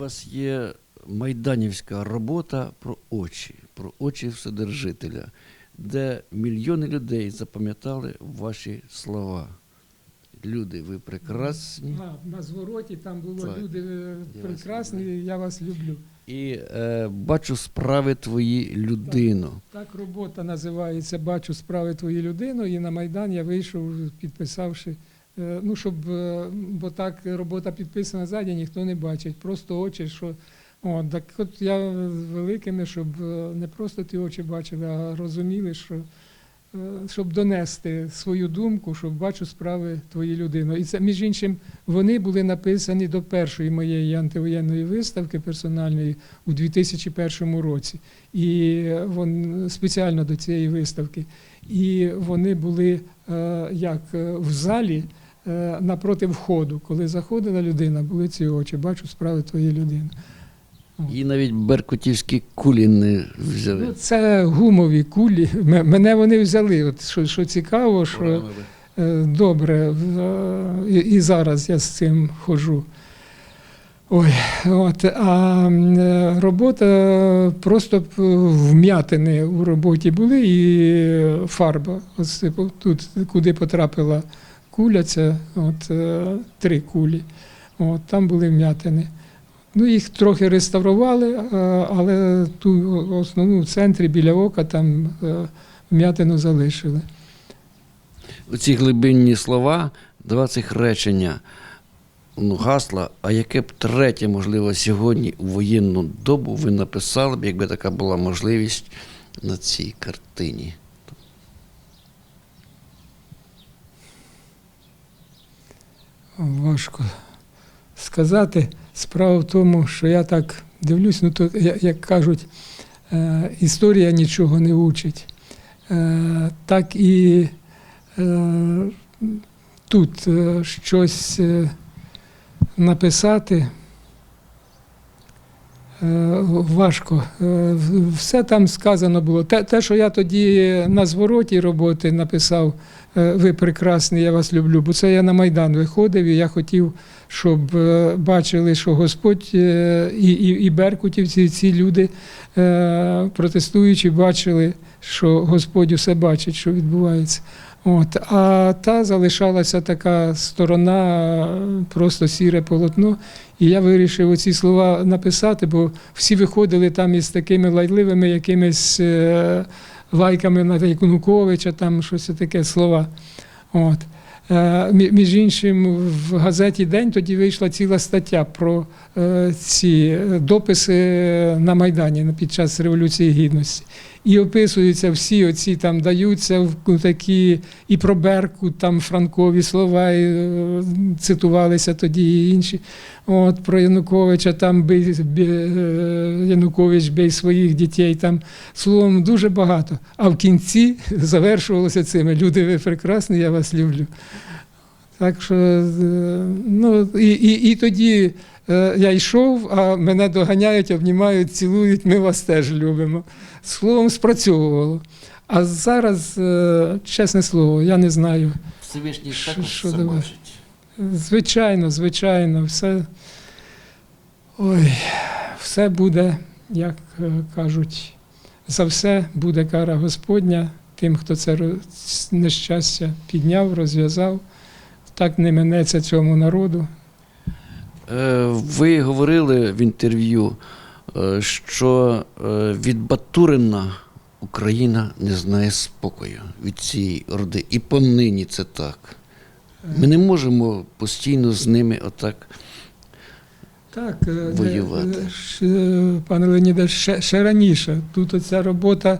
вас є майданівська робота про очі, про очі Вседержителя, де мільйони людей запам'ятали ваші слова. Люди, ви прекрасні. А, на звороті там було Так. люди е, Я вас прекрасні, я вас люблю. І е, бачу справи твої людину. Так робота називається Бачу справи твої людину. І на Майдан я вийшов, підписавши. Е, Ну, щоб, е, бо так робота підписана ззаді, ніхто не бачить. Просто очі, що. О, так от я великими, щоб е, не просто ті очі бачили, а розуміли, що щоб донести свою думку, щоб бачу справи твої людини. І це, між іншим, вони були написані до першої моєї антивоєнної виставки персональної у 2001 році. І вон, спеціально до цієї виставки. І вони були як в залі напроти входу. Коли заходила людина, були ці очі. Бачу справи твоєї людини. І навіть беркутівські кулі не взяли. Ну, це гумові кулі. Мене вони взяли. От що, що цікаво, що е, добре, е, і, і зараз я з цим ходжу. Ой, от, а е, робота просто вм'ятини у роботі були і фарба. Ось тут, куди потрапила куля, це от, е, три кулі. От, там були вм'ятини. Ну, їх трохи реставрували, е, але ту основну в центрі біля ока там е, вм'ятину залишили. Оці глибинні слова, два цих речення, ну, гасла, а яке б третє, можливо, сьогодні у воєнну добу ви написали б, якби така була можливість на цій картині. Важко сказати. Справа в тому, що я так дивлюсь, ну то як кажуть, е, історія нічого не учить. Е, так і е, тут щось написати. Важко. Все там сказано було. Те, що я тоді на звороті роботи написав, ви прекрасні, я вас люблю, бо це я на Майдан виходив, і я хотів, щоб е, бачили, що Господь е, і, і, і Беркутівці, ці люди е, протестуючи, бачили, що Господь усе бачить, що відбувається. От. А та залишалася така сторона, е, просто сіре полотно. І я вирішив оці слова написати, бо всі виходили там із такими лайливими якимись е, лайками на Якунуковича, там щось таке слова. От. Е, Між іншим, в газеті День тоді вийшла ціла стаття про е, ці е, дописи на Майдані під час Революції Гідності. І описуються всі оці там даються в такі і про Беркут, там франкові слова, і, е, цитувалися тоді і інші. От про Януковича там бий, бі- е, Янукович бей своїх дітей. Там словом дуже багато. А в кінці завершувалося цими. Люди, ви прекрасні, я вас люблю. Так що, е, ну, і, і, і тоді я йшов, а мене доганяють, обнімають, цілують, ми вас теж любимо. Словом, спрацьовувало. А зараз, е, чесне слово, я не знаю. Всевишній Що- бачить. Звичайно, звичайно, все. Ой, все буде, як е, кажуть, за все буде кара Господня тим, хто це нещастя підняв, розв'язав. Так не минеться цьому народу. Е, Ви говорили в інтерв'ю, е, що е, від Батурина Україна не знає спокою від цієї орди. І понині це так. Ми не можемо постійно з ними отак. Так, Воювати. пане Леоніде, ще, ще раніше. Тут оця робота,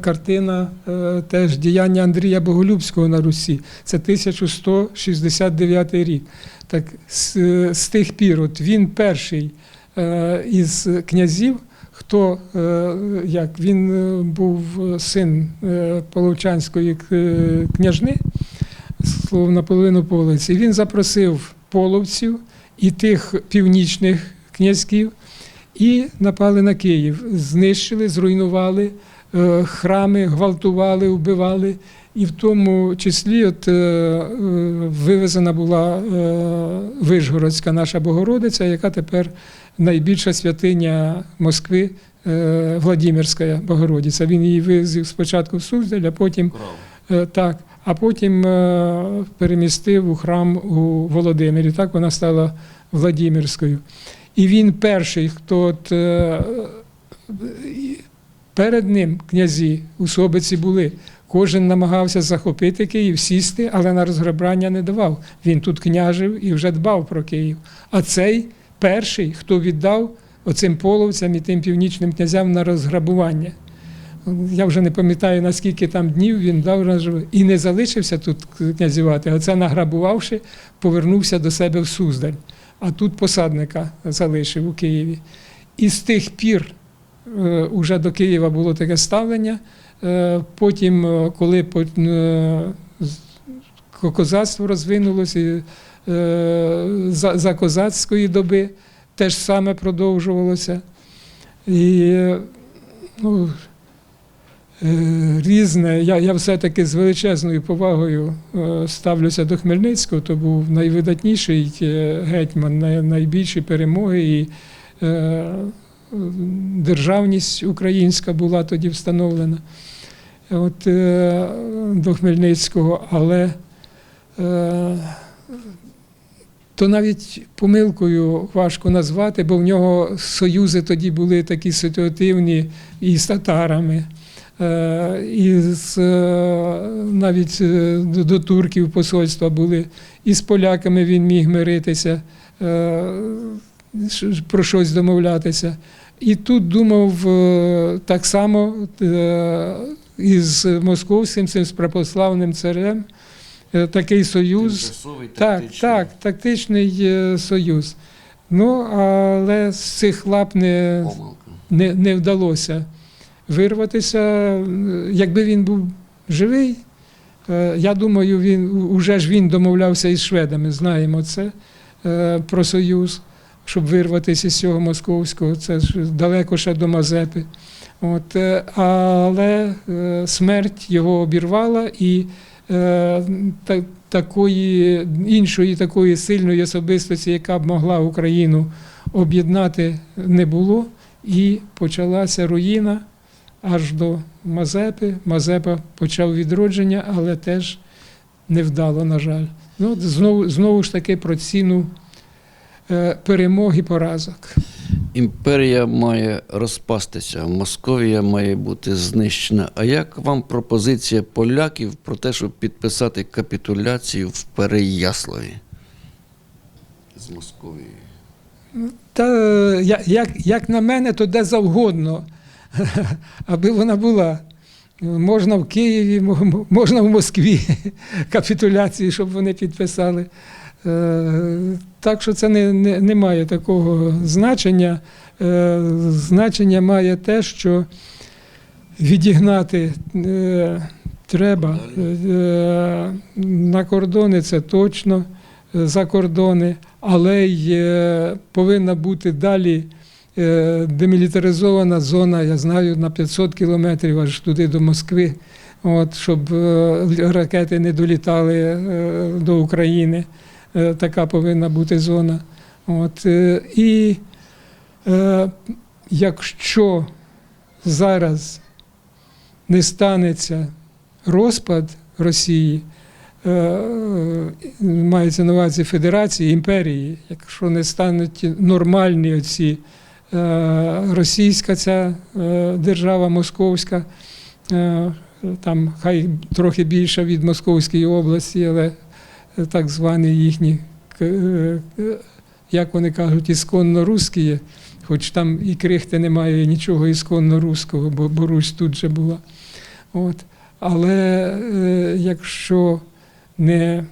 картина, е, теж діяння Андрія Боголюбського на Русі. Це 1169 рік. Так, з, з тих пір, от він перший е, із князів, хто е, як він е, був син е, Половчанської е, княжни, словом наполовину полиці. Він запросив половців і тих північних князьків, і напали на Київ, знищили, зруйнували е, храми, гвалтували, вбивали. І в тому числі от, е, е, вивезена була е, Вишгородська наша Богородиця, яка тепер найбільша святиня Москви, е, Владимирська Богородиця. Він її вивезив спочатку в Суздаль, а потім Е, Так, а потім е, перемістив у храм у Володимирі. Так вона стала Владимирською. І він перший, хто от, е, перед ним князі у Собиці були. Кожен намагався захопити Київ, сісти, але на розграбрання не давав. Він тут княжив і вже дбав про Київ. А цей перший, хто віддав оцим половцям і тим північним князям на розграбування. Я вже не пам'ятаю, наскільки там днів він дав і не залишився тут князювати. Оце награбувавши, повернувся до себе в Суздаль. А тут посадника залишив у Києві. І з тих пір е, уже до Києва було таке ставлення. Е, Потім, е, коли е, козацтво розвинулося е, за, за козацької доби, теж саме продовжувалося. І е, ну, е, різне. Я, я все-таки з величезною повагою е, ставлюся до Хмельницького, то був найвидатніший е, гетьман, найбільші перемоги. І е, державність українська була тоді встановлена от, е, до Хмельницького, але е, то навіть помилкою важко назвати, бо в нього союзи тоді були такі ситуативні і з татарами, е, і з, навіть до турків посольства були, і з поляками він міг миритися, про щось домовлятися. І тут думав е, так само е, із московським, цим православним царем, е, такий союз. Тимчасовий, Так, тактичний. так, тактичний союз. Ну, але з цих лап не, не, не вдалося вирватися. Якби він був живий, я думаю, він уже ж він домовлявся із шведами, знаємо це про союз, щоб вирватися з цього московського. Це ж далеко ще до Мазепи. От, е, але е, смерть його обірвала і е, та, такої іншої такої сильної особистості, яка б могла Україну об'єднати, не було. І почалася руїна аж до Мазепи. Мазепа почав відродження, але теж невдало, на жаль. Ну, знову, знову ж таки про ціну перемог і поразок. Імперія має розпастися, Московія має бути знищена. А як вам пропозиція поляків про те, щоб підписати капітуляцію в Переяславі з Московією? Та е, як, як на мене, то де завгодно, аби вона була. Можна в Києві, можна в Москві капітуляції, щоб вони підписали. Е, Так що це не, не, не має такого значення. Е, Значення має те, що відігнати е, треба на кордони це точно, за кордони, але й повинна бути далі демілітаризована зона, я знаю, на 500 кілометрів аж туди до Москви, от, щоб ракети не долітали до України. Е, Така повинна бути зона. От, е, і е, якщо зараз не станеться розпад Росії, е, мається на увазі Федерації, імперії, якщо не стануть нормальні оці російська ця держава московська, там хай трохи більша від Московської області, але так звані їхні, е, е, як вони кажуть, ісконно русські, хоч там і крихти немає нічого ісконно руського, бо, бо Русь тут же була. От. Але е, якщо не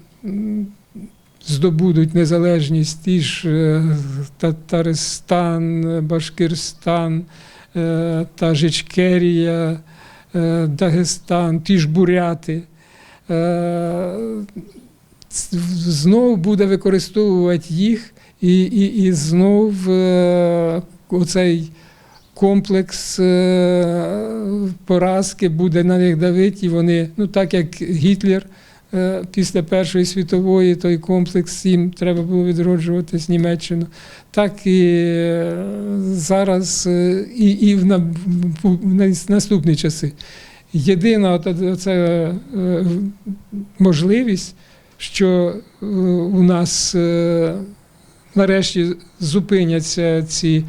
здобудуть незалежність ті ж Татаристан, Башкирстан, та ж Ічкерія, е, Дагестан, ті ж буряти, знов буде використовувати їх і, і, і знов е, оцей комплекс е, поразки буде на них давити, і вони, ну так як Гітлер е, після Першої світової, той комплекс їм треба було відроджувати з Німеччину, так і е, зараз, е, і, і в, на, в наступні часи. Єдина оце, можливість, що е, у нас е, нарешті зупиняться ці,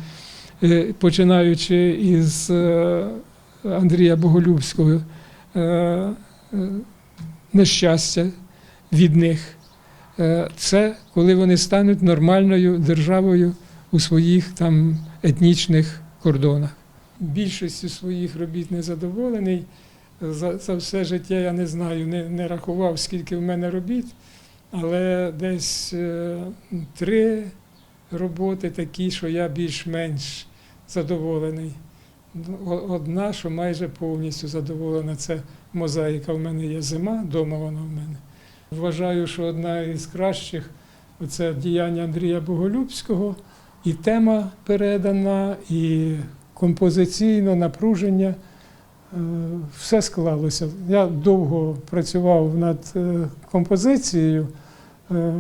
е, починаючи із Андрія Боголюбського, нещастя від них. Це коли вони стануть нормальною державою у своїх там етнічних кордонах. Більшістю своїх робіт незадоволений. За, за все життя я не знаю, не, не рахував, скільки в мене робіт, але десь е, три роботи такі, що я більш-менш задоволений. Одна, що майже повністю задоволена, це мозаїка. В мене є зима, вдома вона в мене. Вважаю, що одна із кращих це діяння Андрія Боголюбського. І тема передана, і композиційно напруження. Е, Все склалося. Я довго працював над е, композицією. Е,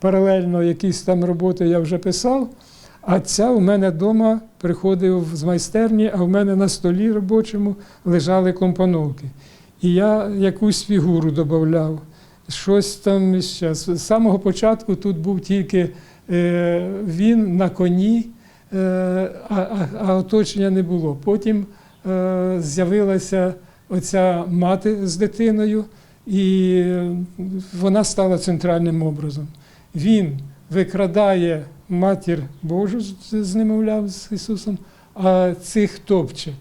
Паралельно якісь там роботи я вже писав, а ця у мене вдома приходив з майстерні, а в мене на столі робочому лежали компоновки. І я якусь фігуру додавав, щось там ще. З самого початку тут був тільки він на коні, а, оточення не було. Потім з'явилася оця мати з дитиною, і вона стала центральним образом. Він викрадає матір Божу з- немовлям з Ісусом, а цих топче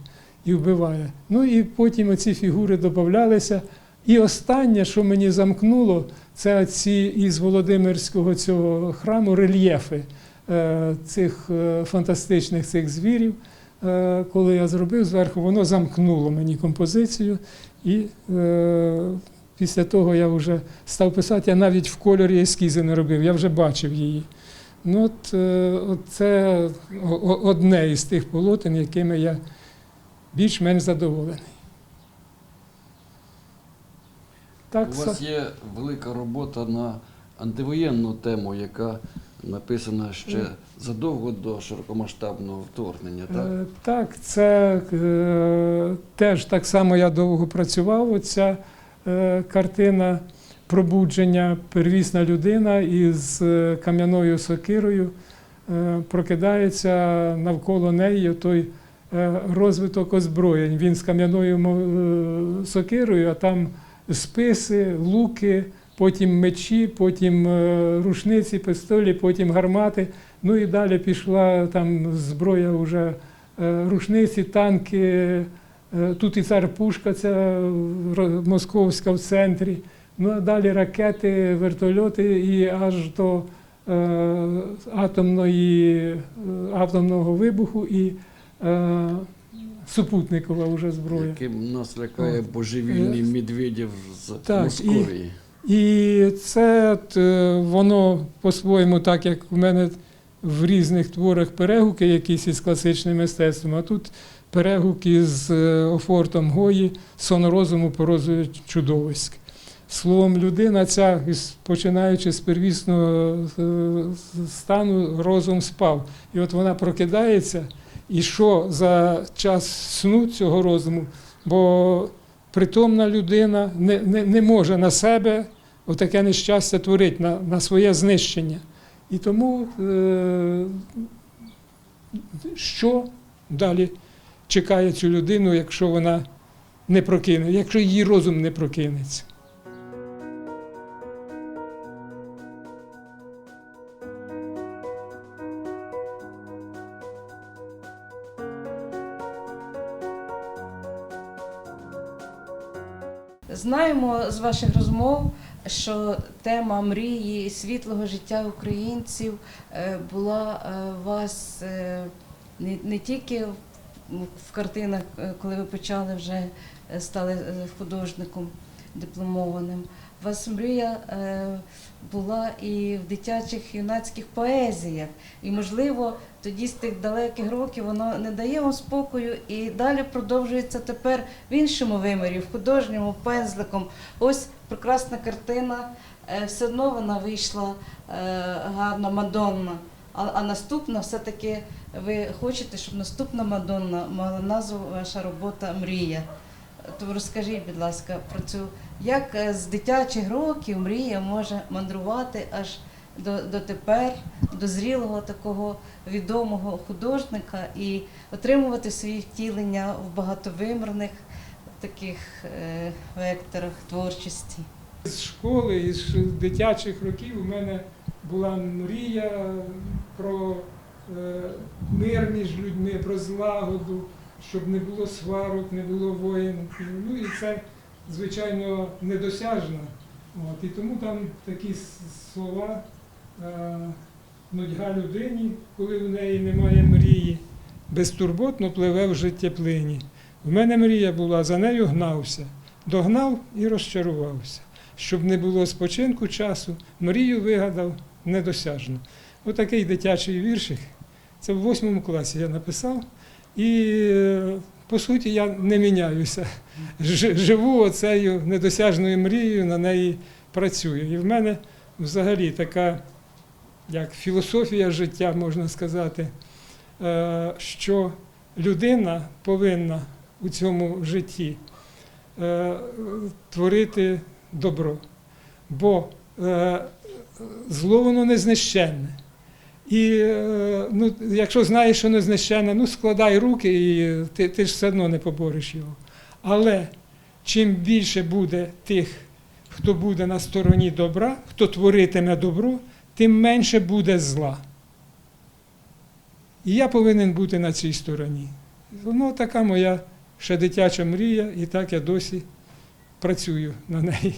і вбиває. Ну і потім оці фігури додавалися. І останнє, що мені замкнуло, це ці із Володимирського цього храму рельєфи е, цих е, фантастичних цих звірів. Е, Коли я зробив зверху, воно замкнуло мені композицію. І е, після того я вже став писати, я навіть в кольорі ескізи не робив, я вже бачив її. Ну, от, е, от це одне із тих полотен, якими я більш-менш задоволений. Так, У вас є велика робота на антивоєнну тему, яка написана ще задовго до широкомасштабного вторгнення. Так? Е, Так, це е, теж так само я довго працював. Оця е, картина пробудження первісна людина із кам'яною сокирою е, прокидається навколо неї той розвиток озброєнь. Він з кам'яною сокирою, а там списи, луки, потім мечі, потім е, рушниці, пистолі, потім гармати. Ну і далі пішла там зброя вже е, рушниці, танки. е, Тут і цар Пушка, ро- московська в центрі. Ну а далі ракети, вертольоти і аж до атомної, атомного вибуху і е, супутникова вже зброя. Яким нас лякає божевільний Медведєв з так, Московії. І це от, е, воно по-своєму, так як в мене в різних творах перегуки якісь із класичним мистецтвом, а тут перегуки з е, офортом Гої, сон розуму порозує чудовиськ. Словом, людина ця, починаючи з первісного е, стану, розум спав. І от вона прокидається, і що за час сну цього розуму, бо притомна людина не, не, не може на себе отаке нещастя творити, на, на своє знищення. І тому е, що далі чекає цю людину, якщо вона не прокине, якщо її розум не прокинеться. Знаємо з ваших розмов, що тема мрії світлого життя українців е, була е, у вас е, не, не тільки в- картинах, е, коли ви почали вже е, стали е, художником дипломованим, у вас мрія е, була і в дитячих юнацьких поезіях. І, можливо, тоді з тих далеких років воно не дає вам спокою і далі продовжується тепер в іншому вимірі, в художньому, пензликом. Ось прекрасна картина. Е, Все одно вона вийшла е, гарна Мадонна. А, а наступна все-таки ви хочете, щоб наступна Мадонна мала назву ваша робота Мрія. То розкажіть, будь ласка, про цю, як е, з дитячих років мрія може мандрувати аж до, до тепер, до зрілого такого відомого художника і отримувати свої втілення в багатовимірних таких е, векторах творчості. З школи, із дитячих років у мене була мрія про е, мир між людьми, про злагоду, щоб не було сварок, не було воїн. Ну і це, звичайно, недосяжно. От, і тому там такі слова е, нудьга людині, коли в неї немає мрії, безтурботно пливе в життєплині. В мене мрія була, за нею гнався, догнав і розчарувався. Щоб не було спочинку часу, мрію вигадав недосяжно. Отакий дитячий віршик. Це в восьмому класі я написав. І е, по суті я не міняюся. Живу оцею недосяжною мрією, на неї працюю. І в мене взагалі така як філософія життя, можна сказати, е, що людина повинна у цьому житті е, творити добро. Бо е, зло воно незнищенне. І е, ну, якщо знаєш, що незнищенне, ну складай руки, і ти, ти ж все одно не побореш його. Але чим більше буде тих, хто буде на стороні добра, хто творитиме добро, тим менше буде зла. І я повинен бути на цій стороні. Ну, така моя ще дитяча мрія, і так я досі працюю на неї.